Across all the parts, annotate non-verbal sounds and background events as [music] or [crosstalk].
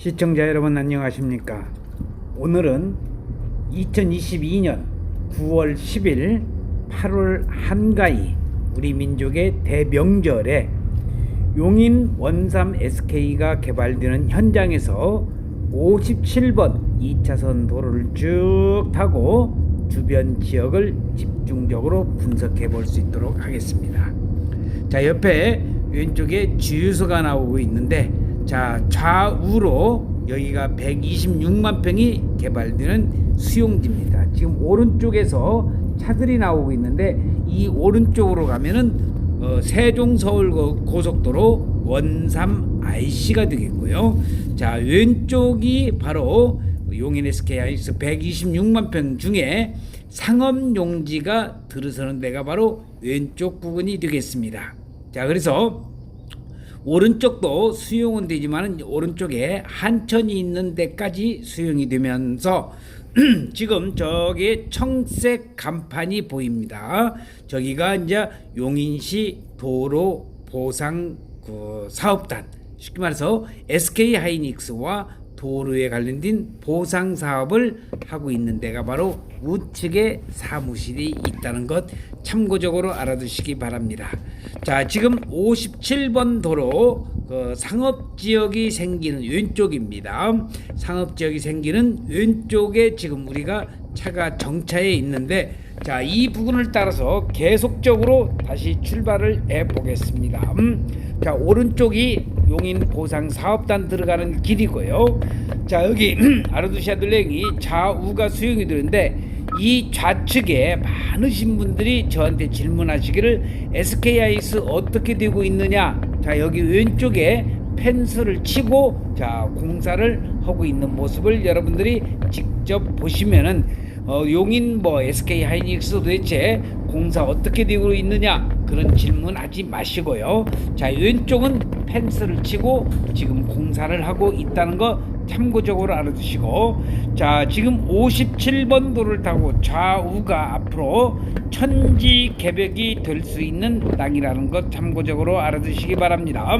시청자 여러분 안녕하십니까? 오늘은 2022년 9월 10일 8월 한가위 우리 민족의 대명절에 용인 원삼 SK가 개발되는 현장에서 57번 2차선 도로를 쭉 타고 주변 지역을 집중적으로 분석해 볼 수 있도록 하겠습니다. 자 옆에 왼쪽에 주유소가 나오고 있는데 자 좌우로 여기가 126만 평이 개발되는 수용지입니다. 지금 오른쪽에서 차들이 나오고 있는데 이 오른쪽으로 가면은 어, 세종 서울 고- 고속도로 원삼 IC가 되겠고요. 자 왼쪽이 바로 용인 SK 하이닉스 126만 평 중에 상업 용지가 들어서는 데가 바로 왼쪽 부분이 되겠습니다. 자 그래서 오른쪽도 수용은 되지만 오른쪽에 한천이 있는 데까지 수용이 되면서 [clears throat] 지금 저기 청색 간판이 보입니다. 저기가 이제 용인시 도로 보상 그 사업단 쉽게 말해서 SK 하이닉스와 도로에 관련된 보상 사업을 하고 있는 데가 바로 우측에 사무실이 있다는 것 참고적으로 알아두시기 바랍니다. 자, 지금 57번 도로 그 상업 지역이 생기는 왼쪽입니다. 상업 지역이 생기는 왼쪽에 지금 우리가 차가 정차해 있는데 자, 이 부분을 따라서 계속적으로 다시 출발을 해 보겠습니다. 음, 자, 오른쪽이 용인 보상 사업단 들어가는 길이고요. 자, 여기 [clears throat] 아르두시아 들랭이 좌우가 수용이 되는데 이 좌측에 많으신 분들이 저한테 질문하시기를 SKIS 어떻게 되고 있느냐? 자, 여기 왼쪽에 펜스를 치고 자, 공사를 하고 있는 모습을 여러분들이 직접 보시면은 어, 용인 뭐 SK 하이닉스 도대체 공사 어떻게 되고 있느냐 그런 질문 하지 마시고요. 자 왼쪽은 펜스를 치고 지금 공사를 하고 있다는 거 참고적으로 알아두시고 자 지금 57번 도를 타고 좌우가 앞으로 천지 개벽이 될 수 있는 땅이라는 것 참고적으로 알아두시기 바랍니다.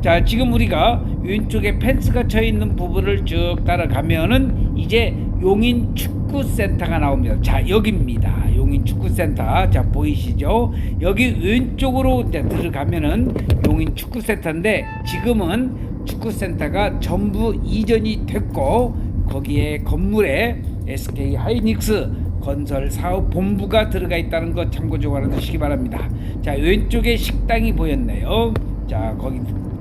자 지금 우리가 왼쪽에 펜스가 쳐 있는 부분을 쭉 따라가면은 이제 용인 축구센터가 나옵니다. 자 여기입니다. 용인 축구센터 자 보이시죠? 여기 왼쪽으로 이제 들어가면은 용인 축구센터인데 지금은 축구센터가 전부 이전이 됐고 거기에 건물에 SK 하이닉스 건설 사업 본부가 들어가 있다는 것 참고적으로 알아두시기 바랍니다. 자 왼쪽에 식당이 보였네요. 자 거기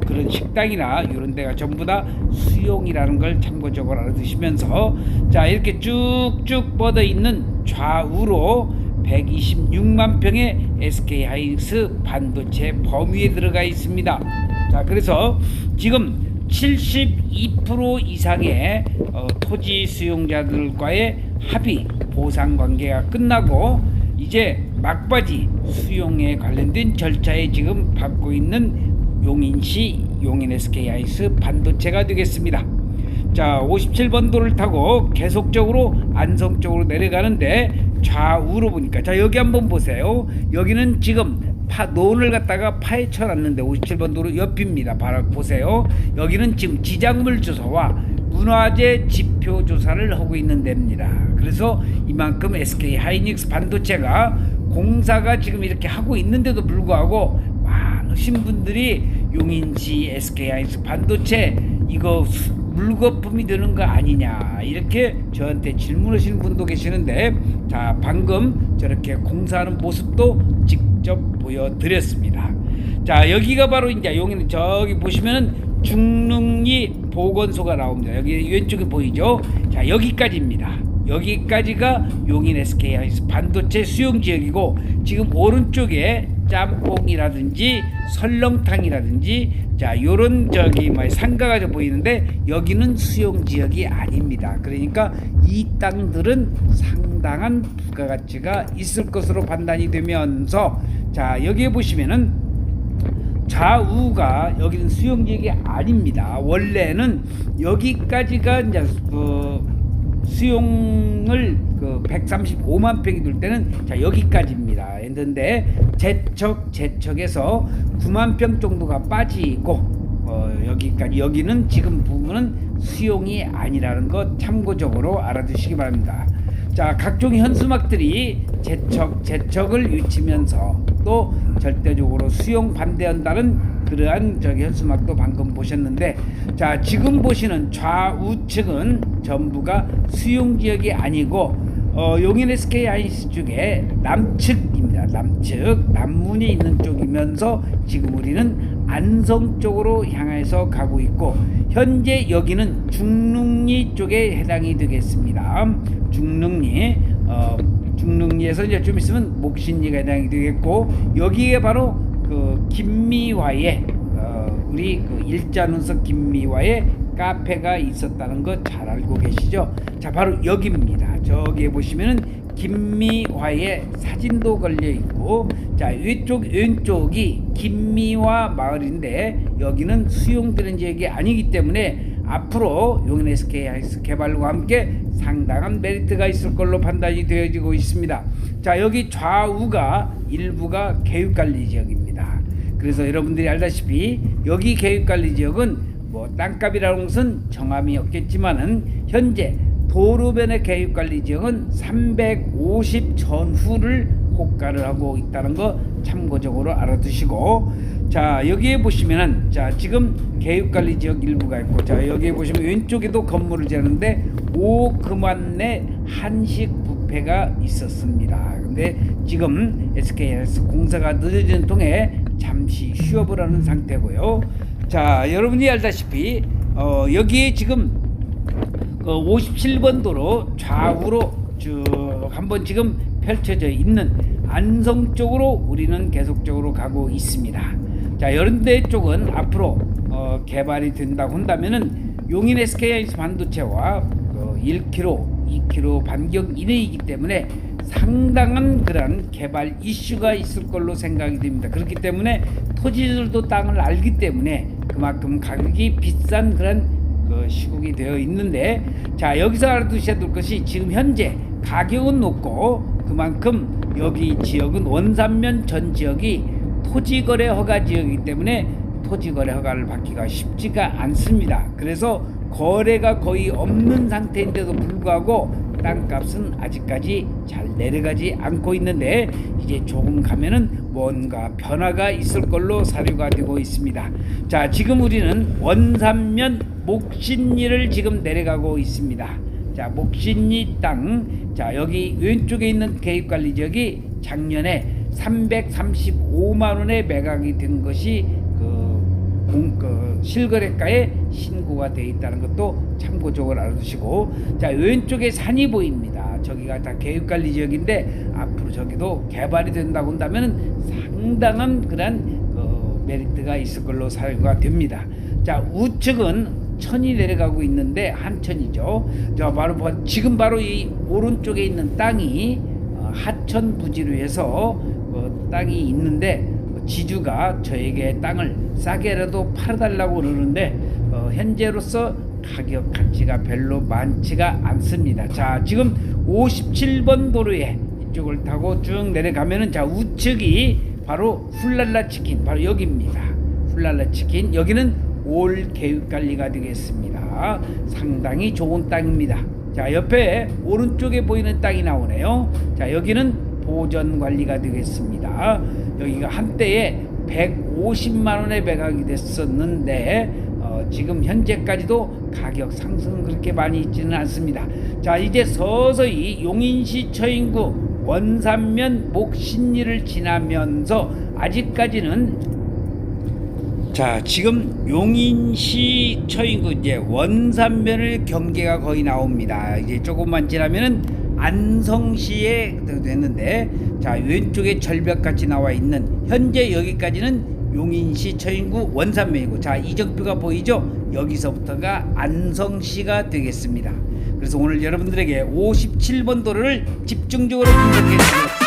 그런 식당이나 이런 데가 전부 다 수용이라는 걸 참고적으로 알아두시면서 자 이렇게 쭉쭉 뻗어 있는 좌우로 126만 평의 SK 하이닉스 반도체 범위에 들어가 있습니다. 자 그래서 지금 72% 이상의 어, 토지 수용자들과의 합의 보상 관계가 끝나고 이제 막바지 수용에 관련된 절차에 지금 받고 있는 용인시 용인 SK 하이스 반도체가 되겠습니다. 자, 57번 도를 타고 계속적으로 안성 쪽으로 내려가는데 좌우로 보니까 자 여기 한번 보세요. 여기는 지금 파 논을 갖다가 파헤쳐 놨는데 57번 도로 옆입니다. 바로 보세요. 여기는 지금 지작물 조사와 문화재 지표 조사를 하고 있는 데입니다. 그래서 이만큼 SK 하이닉스 반도체가 공사가 지금 이렇게 하고 있는데도 불구하고 신 분들이 용인시 SK 하이닉스 반도체 이거 수- 물거품이 되는 거 아니냐 이렇게 저한테 질문하시는 분도 계시는데 자 방금 저렇게 공사하는 모습도 직접 보여드렸습니다. 자 여기가 바로 이제 용인 저기 보시면은 중릉리 보건소가 나옵니다. 여기 왼쪽에 보이죠? 자 여기까지입니다. 여기까지가 용인 SK 반도체 수용 지역이고 지금 오른쪽에 짬뽕이라든지 설렁탕이라든지 자 요런 저기 뭐 상가가 좀 보이는데 여기는 수용 지역이 아닙니다. 그러니까 이 땅들은 상당한 부가가치가 있을 것으로 판단이 되면서 자 여기에 보시면은 좌우가 여기는 수용지역이 아닙니다. 원래는 여기까지가 이제 그 수용을 그 135만 평이 될 때는 자 여기까지입니다. 했는데 제척 제척에서 9만 평 정도가 빠지고 어, 여기까지 여기는 지금 부분은 수용이 아니라는 것 참고적으로 알아두시기 바랍니다. 자, 각종 현수막들이 재척 재척을 유치면서 또 절대적으로 수용 반대한다는 그러한 저기 현수막도 방금 보셨는데 자, 지금 보시는 좌우측은 전부가 수용 지역이 아니고 어, 용인 SK 하이닉스 쪽에 남측입니다. 남측 남문이 있는 쪽이면서 지금 우리는 안성 쪽으로 향해서 가고 있고 현재 여기는 중릉리 쪽에 해당이 되겠습니다. 중릉리 어, 중릉리에서 이제 좀 있으면 목신리가 해당이 되겠고 여기에 바로 그 김미화의 어, 우리 그 일자눈석 김미화의 카페가 있었다는 거 잘 알고 계시죠? 자 바로 여기입니다. 저기에 보시면은 김미화의 사진도 걸려 있고 자 이쪽 왼쪽이 김미화 마을인데 여기는 수용되는 지역이 아니기 때문에 앞으로 용인 SK 하이스 개발과 함께 상당한 메리트가 있을 걸로 판단이 되어지고 있습니다. 자 여기 좌우가 일부가 개육관리 지역입니다. 그래서 여러분들이 알다시피 여기 개육관리 지역은 뭐 땅값이라는 것은 정함이 없겠지만은 현재 도로변의 개육관리 지역은 350 전후를 호가를 하고 있다는 거 참고적으로 알아두시고 자 여기에 보시면은 자 지금 개육관리 지역 일부가 있고 자 여기에 보시면 왼쪽에도 건물을 지었는데 오그만내 한식 뷔페가 있었습니다. 근데 지금 SKS 공사가 늦어지는 통에 잠시 휴업을 하는 상태고요. 자 여러분이 알다시피 어, 여기에 지금 그 57번 도로 좌우로 쭉 한번 지금 펼쳐져 있는 안성 쪽으로 우리는 계속적으로 가고 있습니다. 자, 여런데 쪽은 앞으로 어, 개발이 된다고 한다면은 용인 SK하이닉스 반도체와 그 1km, 2km 반경 이내이기 때문에 상당한 그런 개발 이슈가 있을 걸로 생각이 됩니다. 그렇기 때문에 토지들도 땅을 알기 때문에 그만큼 가격이 비싼 그런 그 시국이 되어 있는데 자 여기서 알아두셔야 될 것이 지금 현재 가격은 높고 그만큼 여기 지역은 원산면 전 지역이 토지거래 허가 지역이기 때문에 토지거래 허가를 받기가 쉽지가 않습니다. 그래서 거래가 거의 없는 상태인데도 불구하고 땅값은 아직까지 잘 내려가지 않고 있는데 이제 조금 가면은 뭔가 변화가 있을 걸로 사료가 되고 있습니다. 자, 지금 우리는 원산면 목신리를 지금 내려가고 있습니다. 자, 목신리 땅. 자, 여기 왼쪽에 있는 개입관리 지역이 작년에 335만 원에 매각이 된 것이 그, 공, 그 실거래가에 신고가 되어 있다는 것도 참고적으로 알아두시고 자 왼쪽에 산이 보입니다. 저기가 다 개육관리 지역인데 앞으로 저기도 개발이 된다고 한다면 상당한 그런 그 메리트가 있을 걸로 사유가 됩니다. 자 우측은 천이 내려가고 있는데 한천이죠. 자 바로 보- 지금 바로 이 오른쪽에 있는 땅이 어, 하천 부지로 해서 어, 땅이 있는데 지주가 저에게 땅을 싸게라도 팔아달라고 그러는데 어, 현재로서 가격 가치가 별로 많지가 않습니다. 자 지금 57번 도로에 이쪽을 타고 쭉 내려가면은 자 우측이 바로 훌랄라 치킨 바로 여기입니다. 훌랄라 치킨 여기는 올 계획 관리가 되겠습니다. 상당히 좋은 땅입니다. 자 옆에 오른쪽에 보이는 땅이 나오네요. 자 여기는 보전 관리가 되겠습니다. 여기가 한때에 150만 원에 매각이 됐었는데 어, 지금 현재까지도 가격 상승은 그렇게 많이 있지는 않습니다. 자 이제 서서히 용인시 처인구 원산면 목신리를 지나면서 아직까지는 자 지금 용인시 처인구 이제 원산면을 경계가 거의 나옵니다. 이제 조금만 지나면은 안성시에 됐는데 자 왼쪽에 절벽같이 나와 있는 현재 여기까지는 용인시 처인구 원산면이고 자 이정표가 보이죠? 여기서부터가 안성시가 되겠습니다. 그래서 오늘 여러분들에게 57번 도로를 집중적으로 분석해 드리겠습니다.